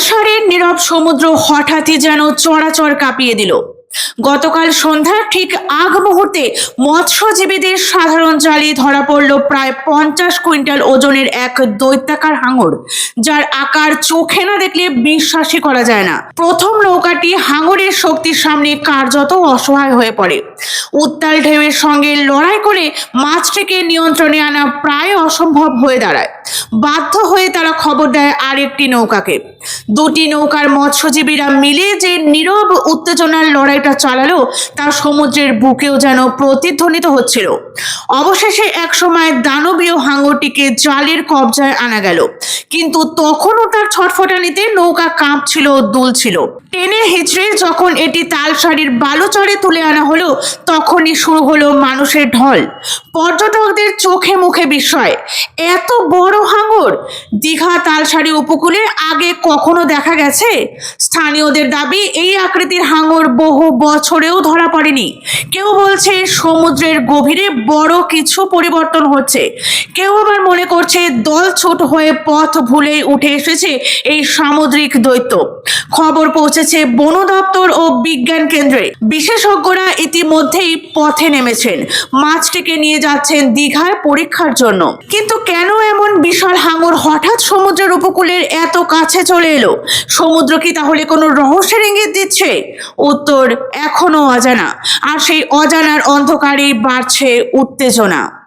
তালসারের নীরব সমুদ্র হঠাৎই যেন চড়াচড় কাঁপিয়ে দিল। গতকাল সন্ধ্যার ঠিক আগ মুহূর্তে মৎস্যজীবীদের সাধারণ জালে ধরা পড়ল প্রায় পঞ্চাশ কুইন্টাল ওজনের এক দৈত্যাকার হাঙর, যার আকার চোখে না দেখলে বিশ্বাসই করা যায় না। প্রথম নৌকাটি হাঙরের শক্তির সামনে কার্যত অসহায় হয়ে পড়ে। উত্তাল ঢেউয়ের সঙ্গে লড়াই করে মাছটিকে নিয়ন্ত্রণে আনা প্রায় অসম্ভব হয়ে দাঁড়ায়। বাধ্য হয়ে তারা খবর দেয় আরেকটি নৌকাকে। দুটি নৌকার মৎস্যজীবীরা মিলে যে নীরব উত্তেজনার লড়াইটা চালালো তা সমুদ্রের বুকেও যেন প্রতিধ্বনিত হচ্ছিল। অবশেষে একসময় দানবীয় হাঙরটিকে জালের কবজায় আনা গেল। কিন্তু তখনও তার ছটফটানিতে নৌকা কাঁপছিল দুলছিল। টেনে হিচড়ে যখন এটি তালসারির বালুচরে তুলে আনা হলো, তখনই শুরু হলো মানুষের ঢল। পর্যটকদের চোখে মুখে বিস্ময়। এত বড় হাঙর দীঘা তালসারি উপকূলে আগে কখনো দেখা গেছে? স্থানীয়দের দাবি, এই আকৃতির হাঙর বহু বছরেও ধরা পড়েনি। কেউ বলছে সমুদ্রের গভীরে বড় কিছু পরিবর্তন হচ্ছে। কেউ আবার মনে করছে দল ছোট হয়ে পথ ভুলে উঠে এসেছে এই সামুদ্রিক দৈত্য। খবর পৌঁছেছে বন দপ্তর ও বিজ্ঞান কেন্দ্রে। বিশেষজ্ঞরা ইতিমধ্যেই পথে নেমেছেন। মাছটিকে নিয়ে যাচ্ছেন দীঘায় পরীক্ষার জন্য। কিন্তু কেন এমন বিশাল হঠাৎ সমুদ্রের উপকূলের এত কাছে চলে এলো। সমুদ্র কি তাহলে কোনো রহস্যের ইঙ্গিত দিচ্ছে? উত্তর এখনও অজানা। আর সেই অজানার অন্ধকারেই বাড়ছে উত্তেজনা।